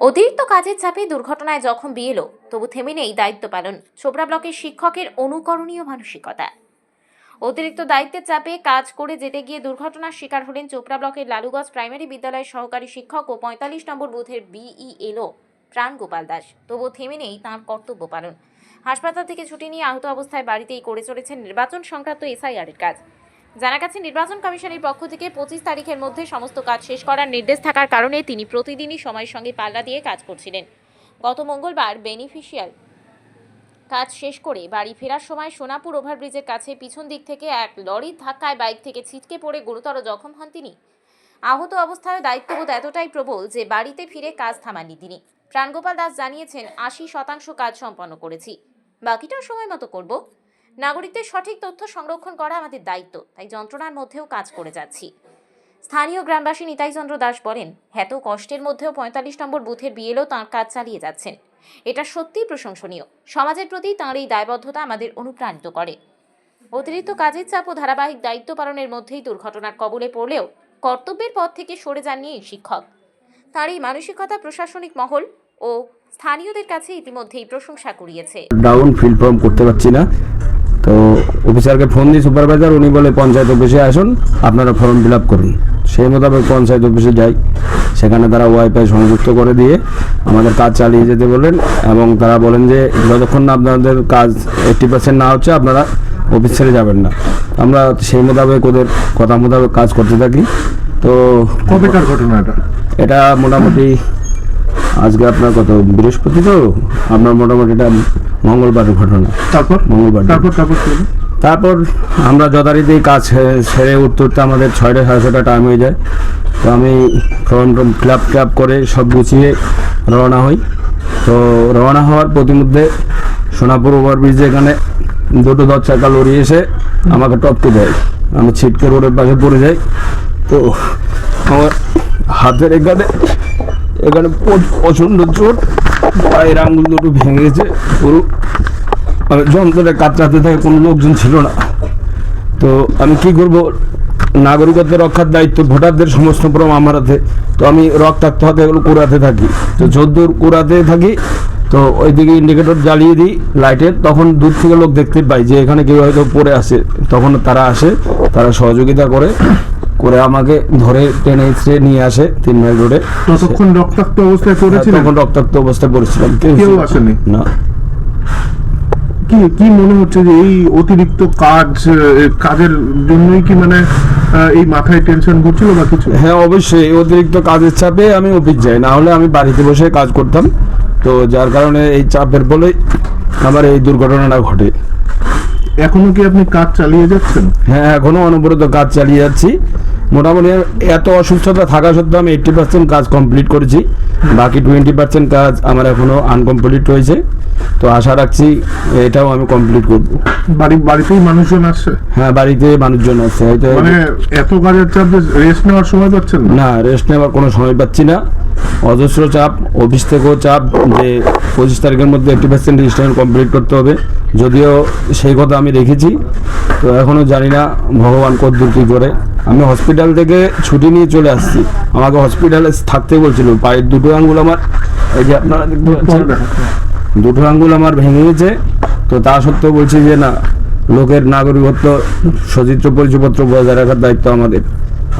অতিরিক্ত কাজের চাপে দুর্ঘটনায় জখম বিয়েলো তবু থেমে নেই দায়িত্ব পালন। চোপড়া ব্লকের শিক্ষকের অনুকরণীয় মানসিকতা। অতিরিক্ত দায়িত্বের চাপে কাজ করে যেতে গিয়ে দুর্ঘটনার শিকার হলেন চোপড়া ব্লকের লালুগঞ্জ প্রাইমারি বিদ্যালয়ের সহকারী শিক্ষক ও পঁয়তাল্লিশ নম্বর বুথের বিইএলও প্রাণ গোপাল দাস। তবু থেমে নেই তাঁর কর্তব্য পালন। হাসপাতাল থেকে ছুটি নিয়ে আহত অবস্থায় বাড়িতেই করে চলেছেন নির্বাচন সংক্রান্ত এসআইআরের কাজ। জানা গেছে, নির্বাচন কমিশনের পক্ষ থেকে পঁচিশ তারিখের মধ্যে সমস্ত কাজ শেষ করার নির্দেশ থাকার কারণে তিনি প্রতিদিনই সময়ের সঙ্গে পাল্লা দিয়ে কাজ করছিলেন। গত মঙ্গলবার বেনিফিশিয়াল কাজ শেষ করে বাড়ি ফেরার সময় সোনাপুর ওভারব্রিজের কাছে পিছন দিক থেকে এক লরির ধাক্কায় বাইক থেকে ছিটকে পড়ে গুরুতর জখম হন তিনি। আহত অবস্থায় দায়িত্ববোধ এতটাই প্রবল যে বাড়িতে ফিরে কাজ থামাননি তিনি। প্রাণগোপাল দাস জানিয়েছেন, আশি শতাংশ কাজ সম্পন্ন করেছি। বাকিটাও সময় মতো করব। নাগরিকদের সঠিক তথ্য সংরক্ষণ করা আমাদের দায়িত্ব, তাই যন্ত্রণার মধ্যেও কাজ করে যাচ্ছি। স্থানীয় গ্রামবাসী নিতাইচন্দ্র দাস বলেন, এত কষ্টের মধ্যেও পঁয়তাল্লিশ নম্বর বুথের বিয়েলেও তাঁর কাজ চালিয়ে যাচ্ছেন। এটা সত্যিই প্রশংসনীয়। সমাজের প্রতি তাঁর এই দায়বদ্ধতা আমাদের অনুপ্রাণিত করে। অতিরিক্ত কাজের চাপ ও ধারাবাহিক দায়িত্ব পালনের মধ্যেই দুর্ঘটনার কবলে পড়লেও কর্তব্যের পথ থেকে সরে যাননি এই শিক্ষক। তার এই মানসিকতা, প্রশাসনিক মহল ও স্থানীয়দের কাছে ইতিমধ্যেই প্রশংসা কুড়িয়েছে। ডাউন ফিল ফর্ম করতে পারছি না। তো অফিসারকে ফোন দিই সুপারভাইজার উনি বলে পঞ্চায়েত অফিসে আসুন আপনারা ফর্ম ফিল আপ করুন। সেই মোতাবেক পঞ্চায়েত অফিসে যাই। সেখানে তারা ওয়াইফাই সংযুক্ত করে দিয়ে আমাদের কাজ চালিয়ে যেতে বলেন এবং তারা বলেন যে যতক্ষণ না আপনাদের কাজ এইট্টি পার্সেন্ট না হচ্ছে আপনারা অফিস ছেড়ে যাবেন না। আমরা সেই মোতাবেক ওদের কথা মোতাবেক কাজ করতে থাকি। তো কবেকার ঘটনা এটা? এটা মোটামুটি আজকে আপনার কত বৃহস্পতি তো? আপনার মোটামুটি এটা মঙ্গলবারের ঘটনা। তারপর? মঙ্গলবার তারপর তারপর তারপর আমরা যথারীতি কাজ সেরে উঠতে উঠতে আমাদের ছয়টা সাড়ে ছটা টাইম হয়ে যায়। তো আমি ফর্ম ফিল আপ করে সব গুছিয়ে রওনা হই। তো রওনা হওয়ার প্রতিমধ্যে সোনাপুর ওভারব্রিজ এখানে দুটো দশ চাকা লড়ি এসে আমাকে টপকে দেয়। আমি ছিটকে রোডের পাশে পড়ে যাই। তো আমার হাতের এখানে এখানে প্র- প্রচণ্ড চোট পায়ের আঙুল দুটো ভেঙে গেছে, পুরো। মানে যন্ত্রে কাতরাতে থাকে, কোনো লোকজন ছিল না। তো আমি কি করব? নাগরিকত্ব রক্ষার দায়িত্ব, ভোটারদের সমস্ত প্রম আমার হাতে। তো আমি রক্তাক্ত হাতে এগুলো কুড়াতে থাকি। তো যদ্দূর কুড়াতে থাকি, তো ওইদিকে ইন্ডিকেটর জ্বালিয়ে দিই লাইটের তখন দূর থেকে লোক দেখতে পাই যে এখানে কেউ হয়তো পড়ে আসে তখন তারা আসে, তারা সহযোগিতা করে। আমাকে ধরে টেনে নিয়ে আসে তিন মাইল রোডে। ততক্ষণ রক্তাক্ত অবস্থায় পড়েছিলেন? তখন রক্তাক্ত অবস্থায় পড়েছিলাম। কেউ আসেনি? না। কি কি মনে হচ্ছে যে এই অতিরিক্ত কাজ কাজের জন্যই কি মানে এই মাথায় টেনশন ঘুরছিল বা কিছু? হ্যাঁ অবশ্যই অতিরিক্ত কাজের চাপে আমি অফিস যাই। না হলে আমি বাড়িতে বসে কাজ করতাম। তো যার কারণে এই চাপের বলেই আমার এই দুর্ঘটনাটা ঘটে। এখনও কি আপনি কাজ চালিয়ে যাচ্ছেন? হ্যাঁ এখনও অনবরত কাজ চালিয়ে যাচ্ছি। মোটামুটি এত অসুস্থতা থাকা সত্ত্বেও আমি এইটটি পার্সেন্ট কাজ কমপ্লিট করেছি। বাকি টোয়েন্টি পার্সেন্ট কাজ আমার এখনও আনকমপ্লিট রয়েছে তো আশা রাখছি এটাও আমি কমপ্লিট করব। বাড়ি বাড়িতেই মানুষজন আসছে? হ্যাঁ বাড়িতে মানুষজন আসছে। হয়তো মানে এত কাজের চাপ রেস্ট নেওয়ার সময় পাচ্ছেন না? না রেস্ট নেওয়ার কোনো সময় পাচ্ছি না। অজস্র চাপ অফিস থেকেও চাপ যে পঁচিশ তারিখের মধ্যে এইটি পার্সেন্ট রেজিস্ট্রেশন কমপ্লিট করতে হবে। যদিও সেই কথা আমি রেখেছি তো এখনও জানি না ভগবান কদ্দূর কী করে। আমি হসপিটাল থেকে ছুটি নিয়ে চলে আসছি। আমাকে হসপিটালে থাকতে বলছিল পায়ের দুটো আঙ্গুল আমার এই যে আপনারা দেখতে পাচ্ছেন দুটো আঙ্গুল আমার ভেঙে গেছে। তো তা সত্ত্বেও বলছি যে না লোকের নাগরিকত্ব সচিত্র পরিচয়পত্র বজায় রাখার দায়িত্ব আমাদের।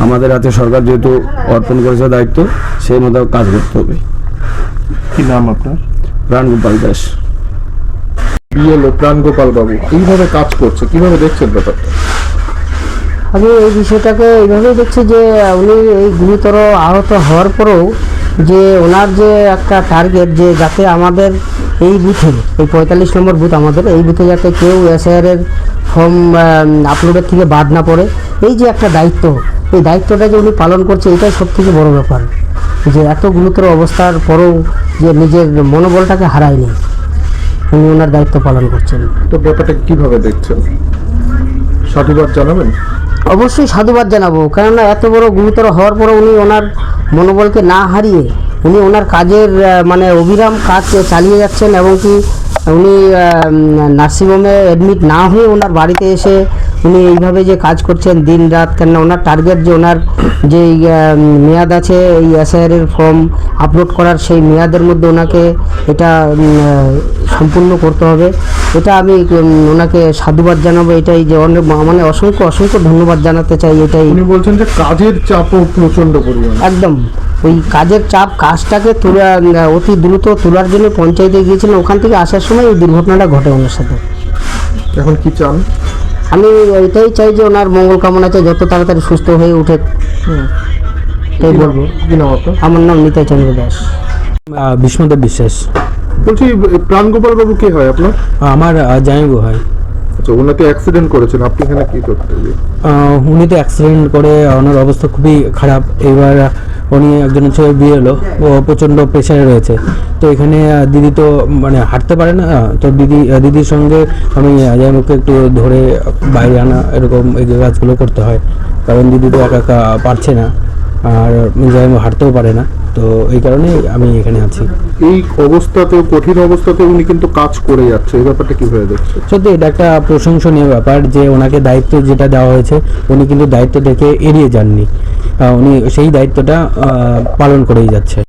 আমাদের হাতে সরকার যেহেতু অর্পণ করেছে দায়িত্ব সেই মতো কাজ করতে হবে। কি নাম আপনার? প্রাণগোপাল দাস। বিএলও প্রাণ গোপাল বাবু। এইভাবে কাজ করছে কীভাবে দেখছেন ব্যাপারটা? আমি এই বিষয়টাকে এইভাবেই দেখছি যে উনি এই গুরুতর আহত হওয়ার পরেও যে ওনার যে একটা টার্গেট যে যাতে আমাদের এই বুথে এই পঁয়তাল্লিশ নম্বর বুথ আমাদের এই বুথে যাতে কেউ এসআইআরের ফর্ম আপলোডের থেকে বাদ না পড়ে এই যে একটা দায়িত্ব এই দায়িত্বটা যে উনি পালন করছে এটাই সব থেকে বড় ব্যাপার। যে এত গুরুতর অবস্থার পরেও যে নিজের মনোবলটাকে হারায়নি উনি ওনার দায়িত্ব পালন করছেন। তো ব্যাপারটা কীভাবে দেখছেন? সাধুবাদ জানাবেন? অবশ্যই সাধুবাদ জানাব। কেননা এত বড় গুরুতর হওয়ার পরে উনি ওনার মনোবলকে না হারিয়ে উনি ওনার কাজের মানে অবিরাম কাজ চালিয়ে যাচ্ছেন এবং কি উনি নার্সিংহোমে অ্যাডমিট না হয়ে ওনার বাড়িতে এসে উনি এইভাবে যে কাজ করছেন দিন রাত কেননা ওনার টার্গেট যে ওনার যে মেয়াদ আছে এই এসআইআর এর ফর্ম আপলোড করার সেই মেয়াদের মধ্যে ওনাকে এটা সম্পূর্ণ করতে হবে। এটা আমি ওনাকে সাধুবাদ জানাব এটাই যে অনেক মানে অসংখ্য অসংখ্য ধন্যবাদ জানাতে চাই এটাই। উনি বলছেন যে কাজের চাপও প্রচণ্ড পরিমাণে। একদম। ওই কাজের চাপ কাজটাকে তোলা অতি দ্রুত তোলার জন্য পঞ্চায়েতে গিয়েছিলেন ওখান থেকে আসার সময় এই দুর্ঘটনাটা ঘটে ওনার সাথে। এখন কি চান? আমি এটাই চাই যে ওনার মঙ্গল কামনা চাই যত তাড়াতাড়ি সুস্থ হয়ে উঠে এটাই বলব। কি নাম আপনার? আমার নাম নিতাই চন্দ্র দাস। বিষ্ণুদেব বিশ্বাস। বলছি প্রাণগোপাল বাবু কে হয় আপনার? আমার জামাইবু হয়। আচ্ছা ওনাকে অ্যাক্সিডেন্ট করেছেন আপনি এখানে কি করতে উনি তো অ্যাক্সিডেন্ট করে ওনার অবস্থা খুবই খারাপ। এবার উনি একজনের ছেলে বিয়ে হলো। ও প্রচণ্ড প্রেশারে রয়েছে। তো এখানে দিদি তো মানে হাঁটতে পারে না। তো দিদি দিদির সঙ্গে আমি মুখে একটু ধরে বাইরে আনা, এরকম এই কাজগুলো করতে হয়। কারণ দিদি তো একা একা পারছে না। আর জামাইবু হাঁটতেও পারে না। তো এই কারণে আমি এখানে আছি। এই অবস্থাতেও কঠিন অবস্থাতে উনি কিন্তু কাজ করে যাচ্ছে। এই ব্যাপারটা কীভাবে দেখছে সত্যি এটা একটা প্রশংসনীয় ব্যাপার যে ওনাকে দায়িত্ব যেটা দেওয়া হয়েছে উনি কিন্তু দায়িত্ব থেকে এড়িয়ে যাননি। উনি সেই দায়িত্বটা পালন করেই যাচ্ছে।